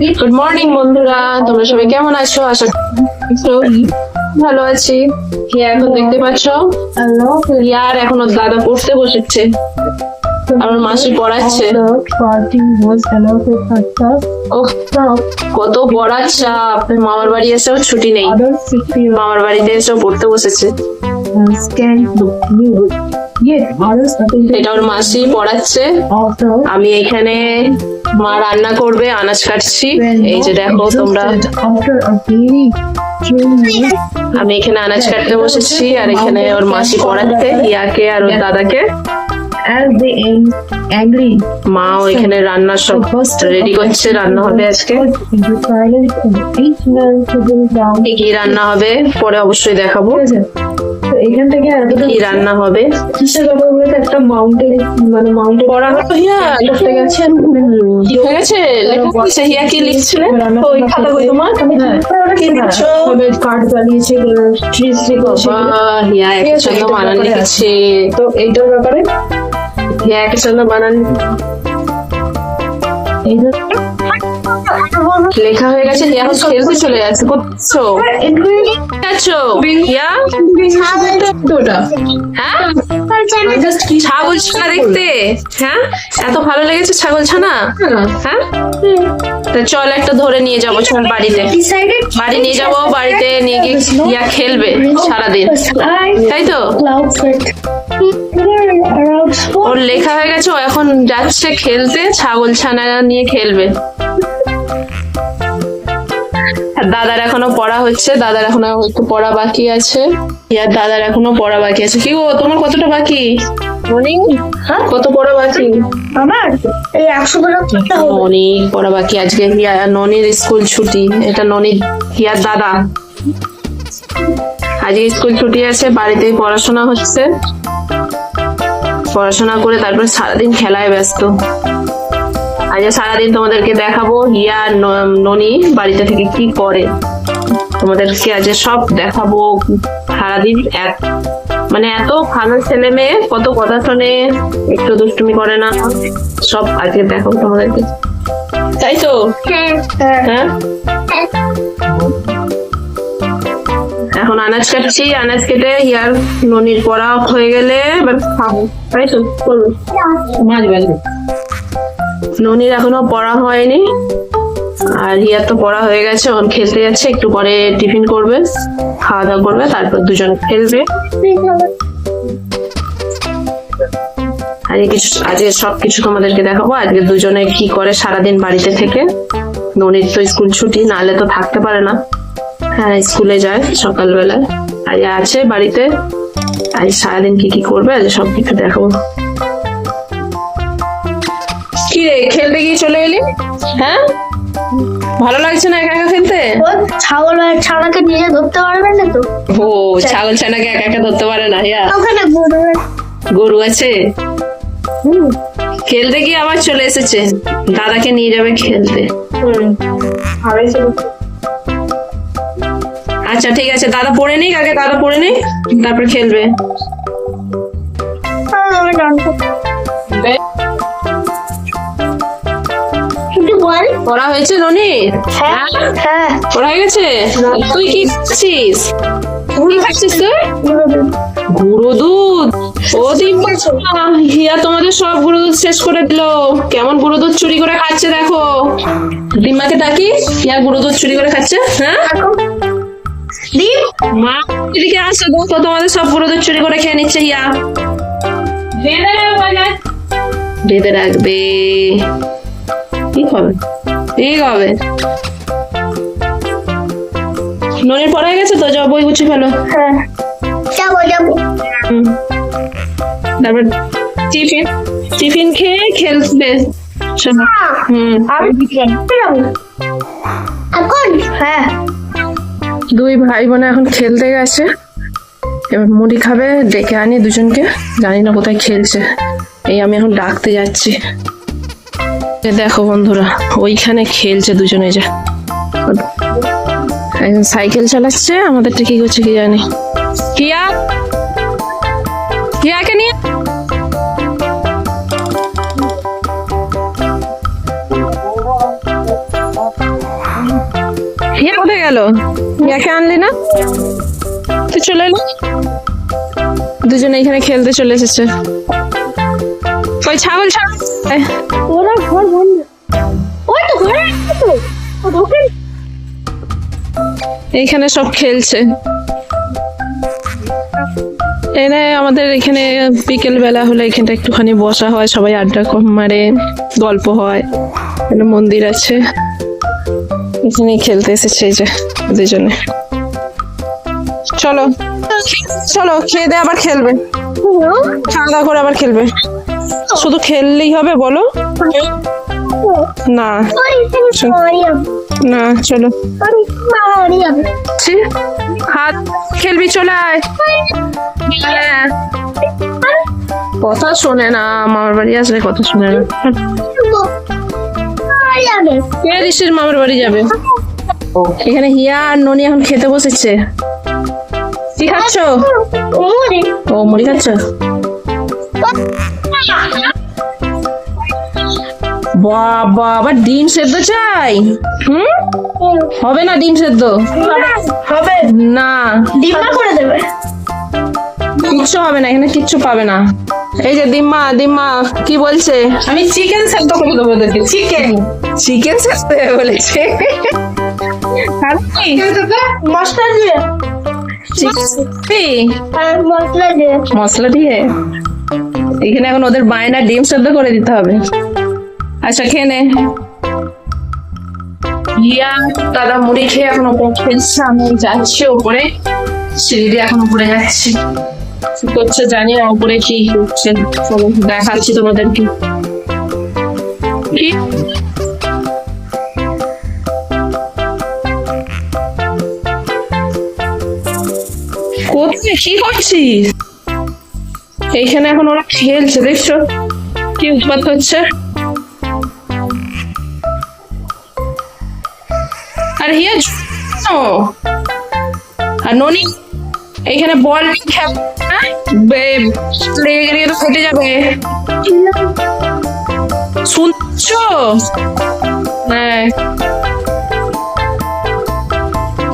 Good morning বন্ধুরা। তোমরা সবাই কেমন আছো? আশা ভালো আছি। হিয়া এখন দেখতে পাচ্ছ? হিয়ার এখন ওর দাদা পড়তে বসেছে। আর ওর মাসি পড়াচ্ছে। ও কত পড়ার চাপ মামার বাড়ি এসেও ছুটি নেই। মামার বাড়িতে এসেও পড়তে বসেছে। এটা ওর মাসি পড়াচ্ছে। আমি এখানে মা রান্না করবে, আনাজ কাটছি। এই যে দেখো তোমরা। আমি এখানে আনাজ কাটতে বসেছি, আর এখানে ওর মাসি পড়াচ্ছে, ইয়াকে আর ওর দাদাকে. মা এখানে রান্না সব রেডি করছে, রান্না হবে আজকে। রান্না হবে, পরে অবশ্যই দেখাবো। এখান থেকে কি রান্না হবে? চেষ্টা করব একটা মাউন্টেন মানে মাউন্টেন পড়া হলো হিয়া গেছেন কি হয়ে গেছে লেখা হিয়া। কি লিখছিলে ওই খাতা বই তোমার? কি লিখছো কার্ড চালিয়েছে ট্রি ট্রি হিয়া জন্য বানান লিখেছে। তো এইটার ব্যাপারে? হিয়া জন্য বানান। এই লেখা হয়ে গেছে হিয়া খেলতে চলে যাচ্ছে করছ আছো হিয়া হ্যাঁ? ছাগল ছানা দেখতে? হ্যাঁ? এত ভালো লেগেছে ছাগল ছানা? হ্যাঁ? তা চল একটা ধরে নিয়ে যাব চল বাড়িতে। বাড়ি নিয়ে যাব বাড়িতে নিয়ে গিয়ে ইয়া খেলবে সারাদিন। তাই তো? ওর লেখা হয়ে গেছে ও এখন যাচ্ছে খেলতে ছাগল ছানা নিয়ে খেলবে। দাদার এখনও পড়া হচ্ছে দাদার এখনও একটু পড়া বাকি আছে। ইয়ার দাদার এখনও পড়া বাকি আছে। কি গো তোমার কতটা বাকি? হ্যাঁ কত পড়া বাকি? আমার? এই একশো অনেক পড়া বাকি। আজকে ননির স্কুল ছুটি। এটা ননির হিয়ার দাদা। আজকে স্কুল ছুটি আছে বাড়িতেই পড়াশোনা হচ্ছে। পড়াশোনা করে তারপর সারাদিন খেলায় ব্যস্ত। আজকে সারাদিন তোমাদেরকে দেখাবো হিয়া ননি বাড়িতে থেকে কি করে। তোমাদেরকে আজকে সব দেখাবো সারাদিন এক মানে এত ভালো ছেলে মেয়ে কত কথা শোনে একটু দুষ্টুমি করে না। সব আজকে দেখাবো তোমাদেরকে। তাই তো? হ্যাঁ এখন আনাজ কাটছি আনাজ কেটে হিয়ার ননির পড়া হয়ে গেলে এবার খাব। তাই তো? বলব মাছ বাজবে ননির এখনও পড়া হয়নি। আর হিয়ার তো পড়া হয়ে গেছে, এখন খেলতে যাচ্ছে, একটু পরে টিফিন করবে, খাওয়া দাওয়া করবে, তারপর দুজন খেলবে। আজকে কিছু, আজকে সব কিছু তোমাদেরকে দেখাবো, আজকে দুজনে কি করে সারাদিন বাড়িতে থেকে। ননির তো স্কুল ছুটি, নাহলে তো থাকতে পারে না। হ্যাঁ স্কুলে যায় সকালবেলায়। আজ আছে বাড়িতে। আজ সারাদিন কি কি করবে, আজ সব কিছু দেখাবো। খেলতে গিয়ে চলে এলি? হ্যাঁ? ভালো লাগছে না একা একা খেলতে? ছাগল ছানাকে নিয়ে ধরতে পারবে না তো। ও ছাগল ছানাকে একা একা ধরতে পারে না ইয়া। ওখানে গরু গরু আছে? খেলতে গিয়ে আবার চলে এসেছে। দাদাকে নিয়ে যাবে খেলতে। আচ্ছা ঠিক আছে দাদা পড়ে নিক আগে দাদা পড়ে নিক তারপর খেলবে। পড়া হয়েছে ননি হ্যাঁ হ্যাঁ? পড়া হয়ে গেছে? তুই কি খাচ্ছিস কি খাচ্ছিস তুই? গুঁড়ো দুধ? ও দিব্যা হিয়া তোমাদের সব গুঁড়ো দুধ শেষ করে দিল। কেমন গুঁড়ো দুধ চুরি করে খাচ্ছে দেখো। ডিম্মাকে ডাকি হিয়া গুঁড়ো দুধ চুরি করে খাচ্ছে হ্যাঁ? ডিম মা এদিকে আসো দেখো তোমাদের সব গুঁড়ো দুধ চুরি করে খেয়ে নিচ্ছে হিয়া। বেঁধে রাখবে। ঠিক হবে ঠিক হবে। ননির পড়া গেছে তো? যাও বই গুছিয়ে ফেলো। হ্যাঁ। যাব যাব। তারপর টিফিন। টিফিন খেয়ে খেলবে শোনো। হুম। আমি এখন? হ্যাঁ। দুই ভাই বোনে এখন খেলতে গেছে। এবার মুড়ি খাবে ডেকে আনি দুজনকে। জানি না কোথায় খেলছে। এই আমি এখন ডাকতে যাচ্ছি। দেখো বন্ধুরা, ওইখানে খেলছে দুজনে যে। একজন সাইকেল চালাচ্ছে, আমাদেরটা কি করছে কি জানি। কিয়া? কিয়াকে নিয়ে? কোথায় গেল? আনলি না? তুই চলে এলি। দুজনে এখানে খেলতে চলে এসেছে। ওই ছাগল ছাগল। এইখানে সব খেলছে। এনে আমাদের এখানে বিকেল বেলা হলে এখানটা একটুখানি বসা হয়, সবাই আড্ডা কম মারে, গল্প হয় মন্দির আছে। এখানে খেলতে এসেছে এই যে দুজনে। চলো চলো, খেয়ে দে আবার খেলবে। দাওয়া করে আবার খেলবে। শুধু খেললেই হবে বলো? না। না, চলো। হাত খেলবি, চলে হ্যাঁ। কথা শোনে না, মামার বাড়ি আসলে কথা শোনে না। কে মামার বাড়ি যাবে? এখানে হিয়া আর ননি এখন খেতে বসেছে। কি খাচ্ছ? ও মুড়ি খাচ্ছ? বাবা আবার ডিম সেদ্ধ চাই? হুম হবে না ডিম সেদ্ধ? হবে। না। ডিম্মা করে দেবে। কিচ্ছু হবে না এখানে কিচ্ছু পাবে না। এই যে দিম্মা দিম্মা কি বলছে? আমি চিকেন সেদ্ধ করে দেবো ওদেরকে চিকেন। চিকেন সেদ্ধ বলেছে? মশলা দিয়ে। চিকেন আর মশলা দিয়ে। মশলা দিয়ে? এখানে এখন ওদের বায়না ডিম সেদ্ধ করে দিতে হবে। আচ্ছা খেয়ে নে। ইয়া দাদা মুড়ি খেয়ে এখন ওপরে খেলছে আমি যাচ্ছি ওপরে সিঁড়ি দিয়ে এখন উপরে যাচ্ছি। কি করছে জানি না উপরে কি চলো দেখাচ্ছি তোমাদেরকে। কি? কি করছিস? এইখানে এখন ওরা খেলছে দেখছ? কি উৎপাত হচ্ছে? আর হিয়া। আর ননি এইখানে বল হ্যাঁ? লেগে গেলে তো ফেটে যাবে। শুনছো? হ্যাঁ।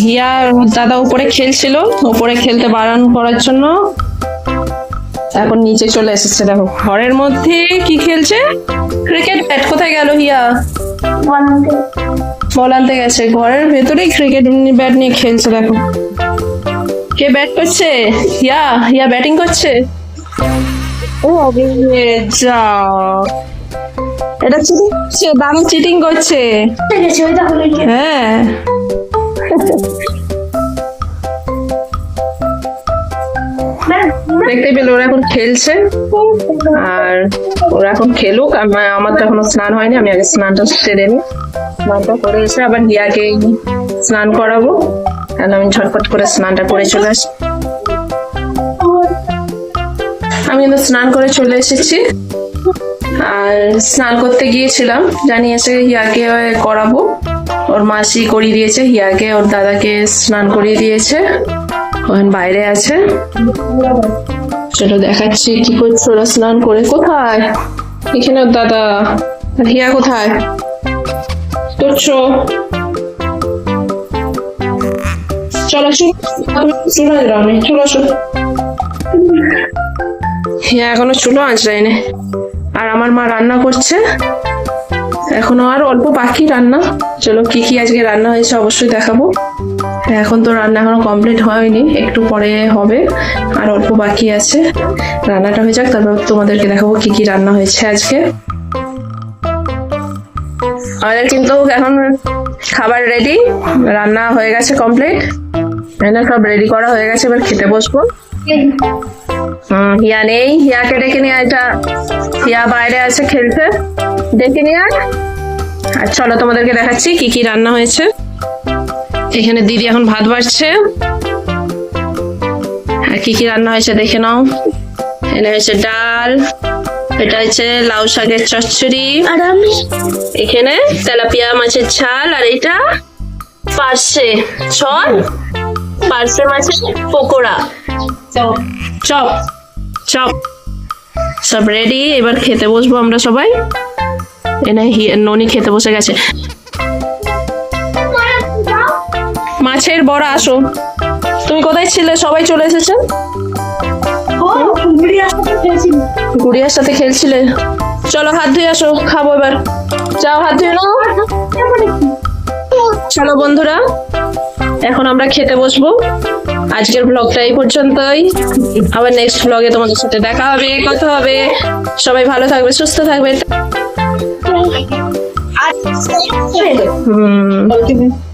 হিয়া দাদা উপরে খেলছিল উপরে খেলতে বারণ করার জন্য। এখন নিচে চলে এসেছে দেখো। ঘরের মধ্যে কি খেলছে? ক্রিকেট ব্যাট কোথায় গেল হিয়া? বল আনতে। গেছে। ঘরের ভেতরেই ক্রিকেট ব্যাট নিয়ে খেলছে দেখো। কে ব্যাট করছে? হিয়া? হিয়া ব্যাটিং করছে? ও যা। এটা চিটিং করছে দারুণ চিটিং করছে। হ্যাঁ। দেখতেই পেলে ওরা এখন খেলছে। আর ওরা এখন খেলুক। আমার তো এখনও স্নান হয়নি, আমি আগে স্নানটা সেরে নিই। স্নানটা করে এসে আবার হিয়াকে স্নান করাবো। তাহলে আমি ঝটপট করে স্নানটা করে চলে আসি। আমি কিন্তু স্নান করে চলে এসেছি। আর স্নান করতে গিয়েছিলাম। জানি এসে হিয়াকে করাবো। ওর মাসি করিয়ে দিয়েছে, হিয়াকে, ওর দাদাকে স্নান করিয়ে দিয়েছে। ওখান বাইরে আছে। চলো দেখাচ্ছি কি করছে ওরা স্নান করে। কোথায়? এখানে ওর দাদা। আর হিয়া কোথায়? করছ চলো চুলো চলো আসো। হিয়া এখনও চুলো আঁচড়াইনি আর আমার মা রান্না করছে। এখনও আর অল্প বাকি রান্না। চলো, কি কি আজকে রান্না হয়েছে অবশ্যই দেখাবো। এখন তো রান্না এখনও কমপ্লিট হয়নি, একটু পরে হবে, আর অল্প বাকি আছে। রান্নাটা হয়ে যাক, তারপর তোমাদেরকে দেখাবো কি কি রান্না হয়েছে আজকে। আমাদের কিন্তু এখন খাবার রেডি রান্না হয়ে গেছে কমপ্লিট সব রেডি করা হয়ে গেছে, এবার খেতে বসবো। হিয়া নেই। হিয়াকে ডেকে নিয়ে এটা হিয়া বাইরে আছে খেলতে। ডেকে নিয়ে আয়। আর চলো তোমাদেরকে দেখাচ্ছি কি কি রান্না হয়েছে। এখানে দিদি এখন ভাত বাড়ছে। আর কি কি রান্না হয়েছে দেখে নাও। এখানে হয়েছে ডাল এটা হচ্ছে লাউ শাকের চচ্চড়ি। আর আমি? এখানে তেলাপিয়া মাছের ঝাল আর এটা পার্সে ছল পার্সে মাছের পকোড়া। চপ। চপ। সব রেডি এবার খেতে বসবো আমরা সবাই। এনে ননি খেতে বসে গেছে। মাছের বড়া, আসো। তুমি কোথায় ছিলে? সবাই চলে এসেছে? গুড়িয়ার সাথে খেলছিলে। চলো হাত ধুয়ে আসো, খাব এবার। যাও হাত ধুয়ে নাও। চলো বন্ধুরা এখন আমরা খেতে বসবো। আজকের ব্লগটা এই পর্যন্তই। আবার নেক্সট ব্লগে তোমাদের সাথে দেখা হবে কথা হবে। সবাই ভালো থাকবে সুস্থ থাকবে। হুম।